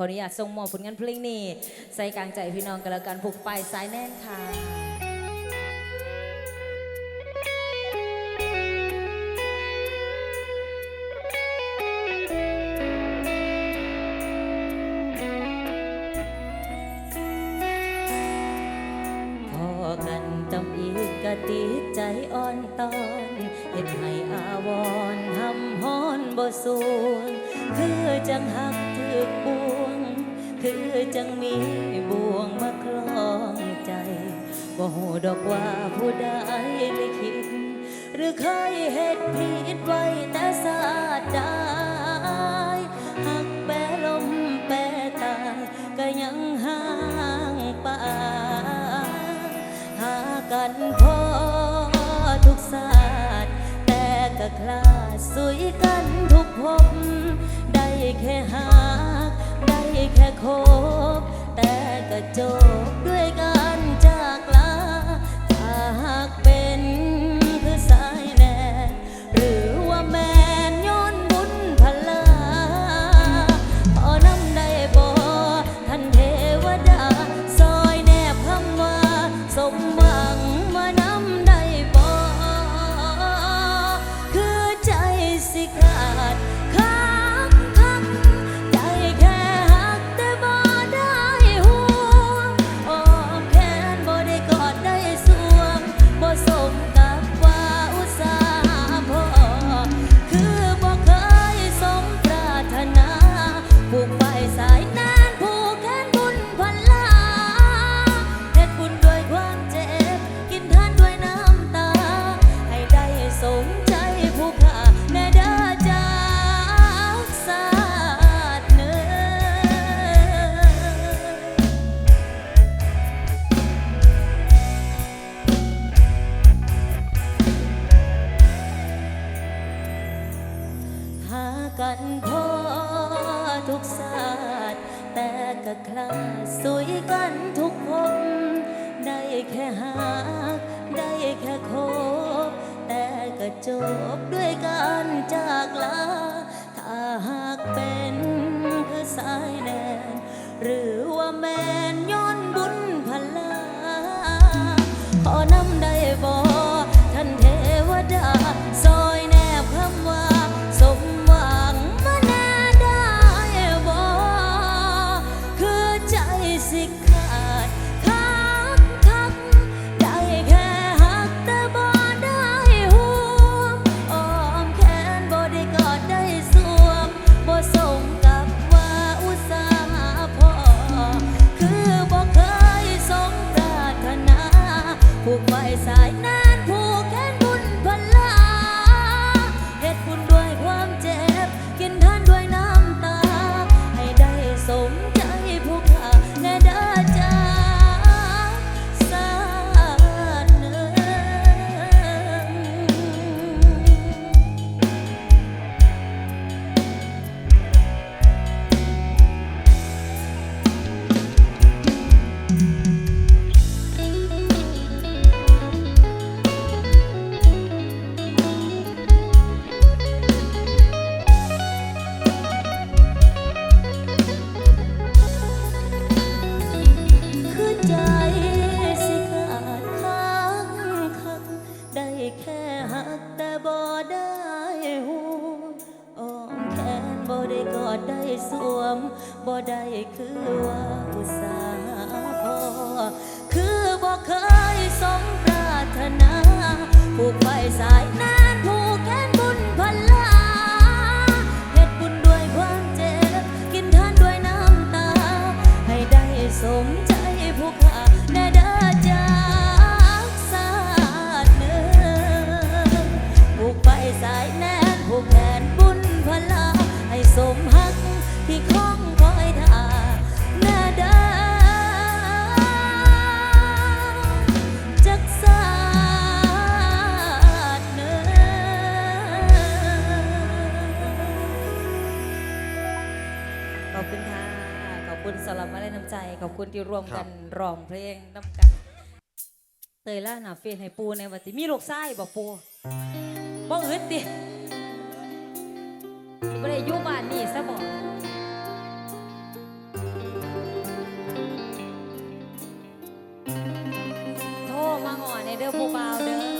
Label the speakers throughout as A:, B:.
A: ขออนุญาตส่งมอบผลงานเพลงนี้ ใส่กลางใจพี่น้องกันแล้วกันผูกปลายสายแน่นค่ะ คลาสุยกันทุกพบ ได้แค่หาก ได้แค่โคบ แต่กระจบด้วยกัน สายแนนผูกแนนบุญพลา ให้สมหักที่คล้องคอยท่าหน้าดาจักสาดเนินขอบคุณค่ะ ขอบคุณสำหรับมาได้น้ำใจ ขอบคุณที่รวมกันร้องเพลงน้ำกันเตยล่าหนาเฟนให้ปูในวันที่มีลูกไส้บอกปู บ่เอึดดิบ่ได้อยู่บ้านนี่ซะบ่โทรมาห่อในเด้อผู้บ่าวเด้อ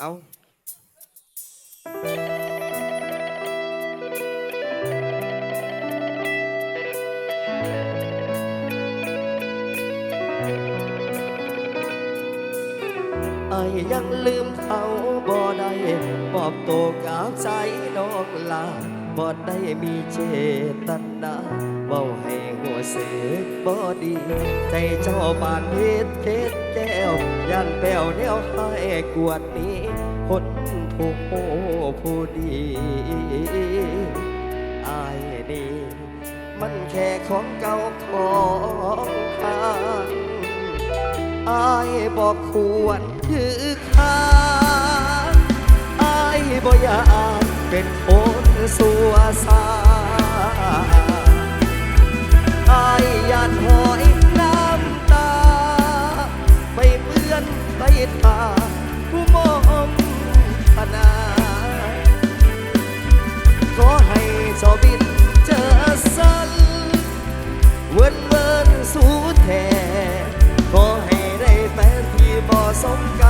A: เอา ไอ้ยังลืมเขาบ่ได้ปอบโตกาบใจน้องลา
B: บ่ได้มีเจตนาเบาให้หัวเสกบ่ดี ใจเจ้าบานเฮ็ดเฮ็ดแก้วยันแป้วแนวให้กวน โอ้ผู้ดีอายนี่ มันแค่ของเก่าของทางอายบอกควรถือค้างอายบ่อยากเป็นคนสัวซาอายยานหอยน้ำตา ไปเปื้อนไปตาผู้มอง صبيت تأصل وتبان صوتها ขอให้ได้แฟนที่บ่สมกัน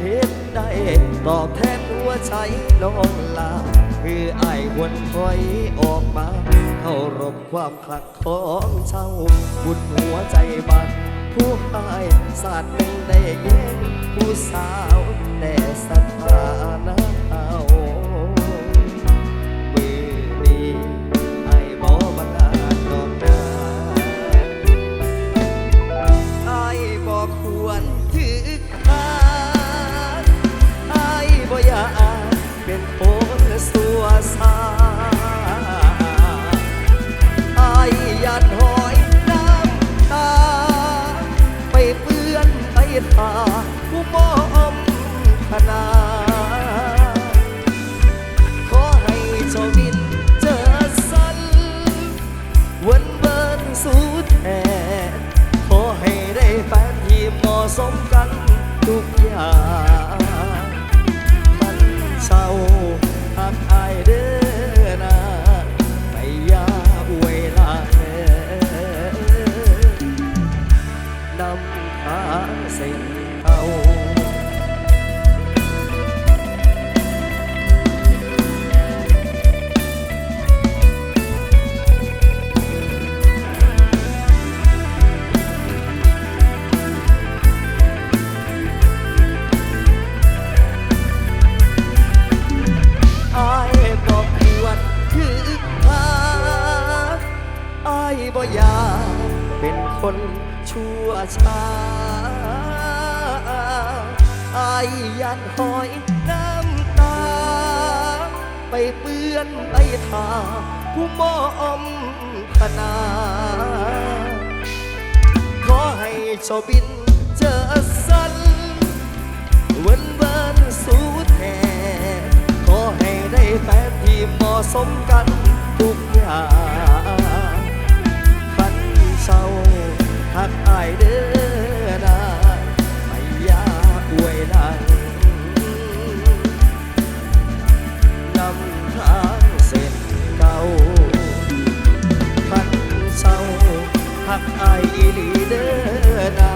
B: เห็ดได้ตอบแทนหัวใจน้องลาคืออายวนถอยออกมาเคารพความคลักของเจ้าบุญหัวใจบัดผู้อายสาดหนึ่งได้แย่งผู้สาวแต่สถานะ ช้าอายยันหอยน้ำตา ไปเปื้อนไปทาผู้มอมขนาขอให้เจ้าบินเจอสันวันเบิร์นสู้แทขอให้ได้แฟนที่เหมาะสมกันทุกอย่าง หักอายเด้อนาไม่อยากอวยหลังนำทางเส้นเก่าขันเศร้าหักอายอีหลีเด้อนา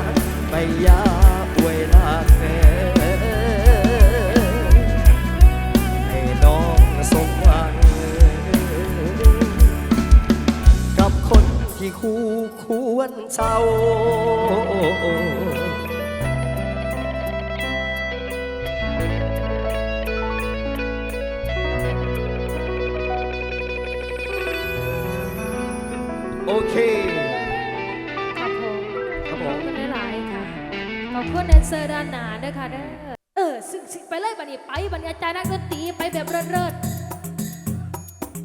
B: ไม่อยาก วรเจ้าโอเค
C: ครับผม
B: ครับผม
C: ขอบคุณหลายค่ะ ขอบคุณแดนเซอร์ด้านหนาด้วยค่ะเด้อเออซึ่งไปเลยบันนี้ไปบันนี้อาจารย์นักดนตรีไปแบบเริดๆ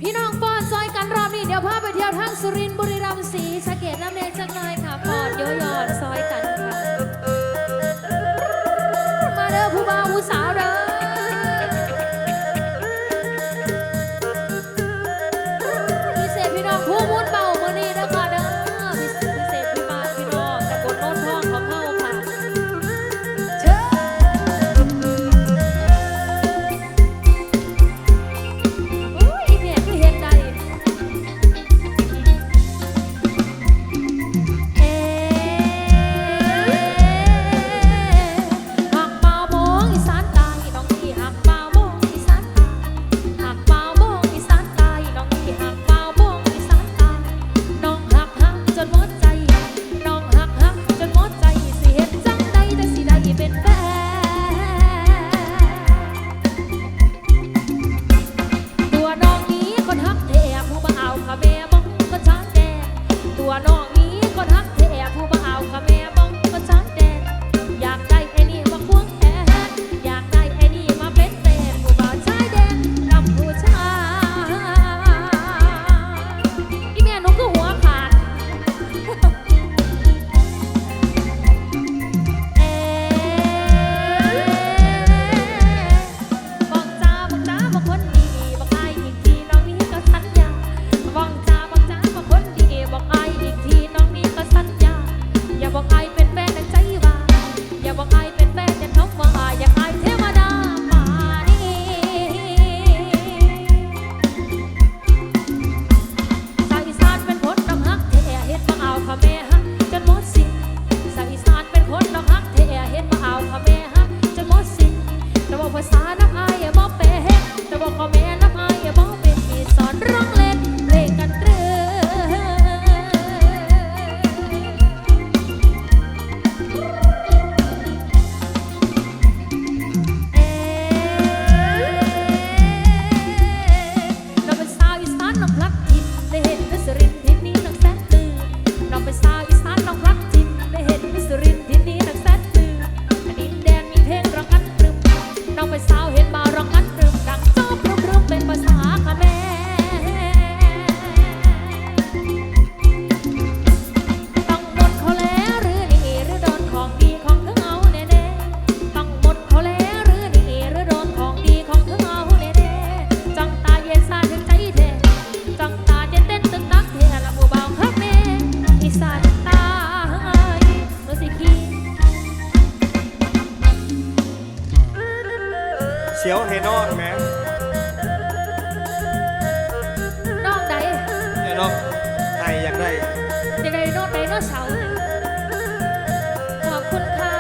C: พี่น้องปอนซอยกันรอบนี้เดี๋ยวพาไปเที่ยวทั้งสุรินทร์บุรีรัมย์ศรีสะเกดน้ำเนยจังเลยค่ะปอนโยยอนซอยกัน ภาษานักอาย
D: บ่เป็นแต่บอกก็แม่ีย
C: วเทนอ
D: น
C: ไห
D: มน
C: อ
D: กใดเนี่ยน้องไออยากได้อยากได้นอกใดนอกเสาขอบคุณค่ะ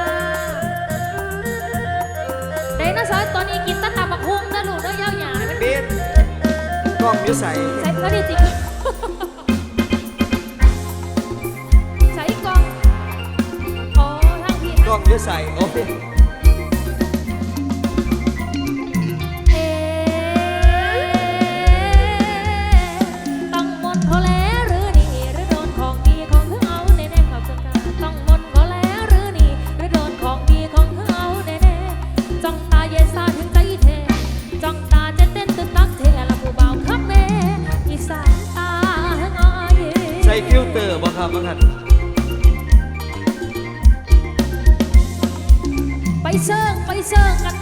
D: ไดโนเสาตอนนี้กินตั้งแต่บักฮุ้งนะลูกเนาะยาวหยามันเบสกล้องอยิ้ใส่
C: ใส่พอ
B: ดีจริงใส่กล่องอ๋อทางผิด กล้องยิ้ใส่โอ้ เจอกัน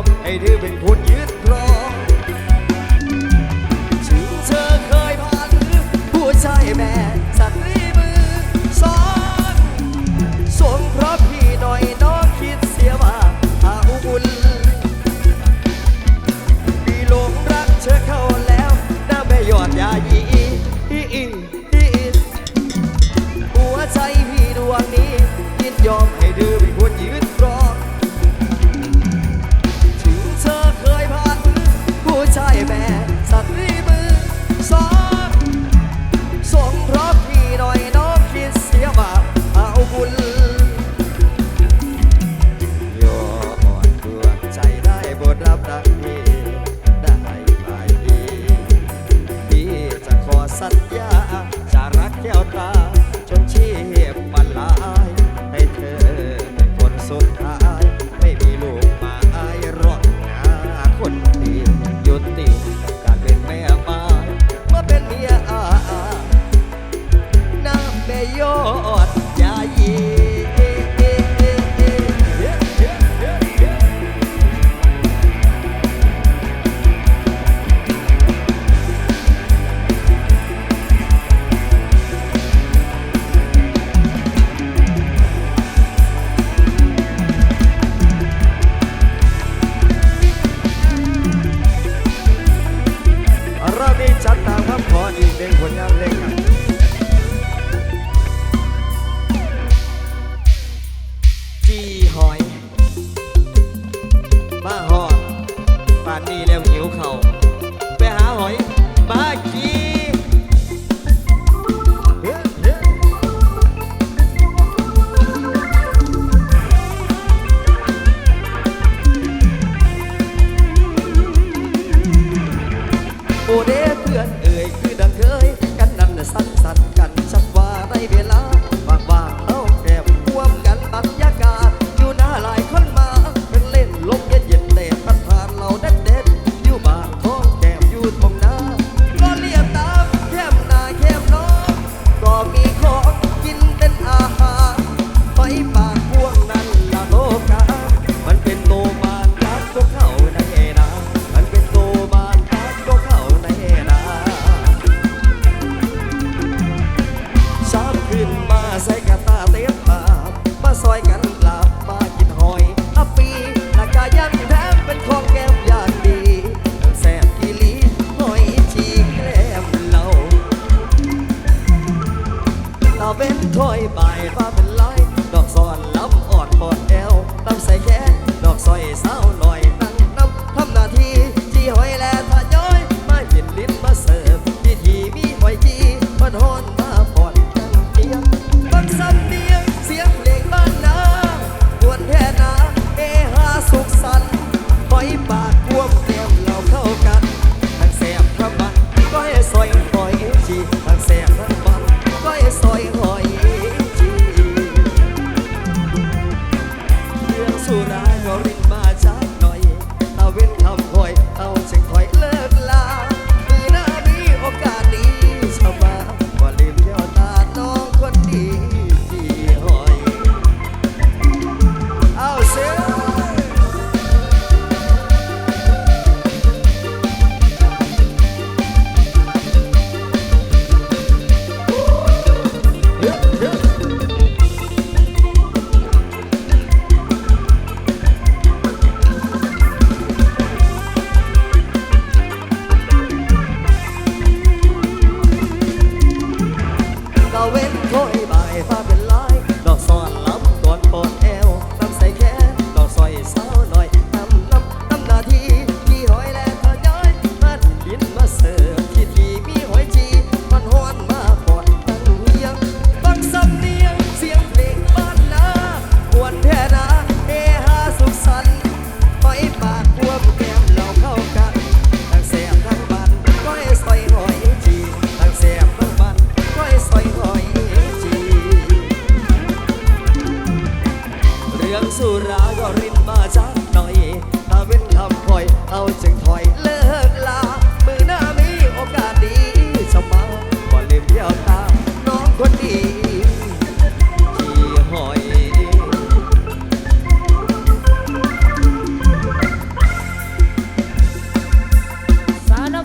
B: อบให้เธอเป็นคนยึดครองถึงเธอเคยผ่านผู้ชายแม่สัตว์ลีมือสอนสวมพรับ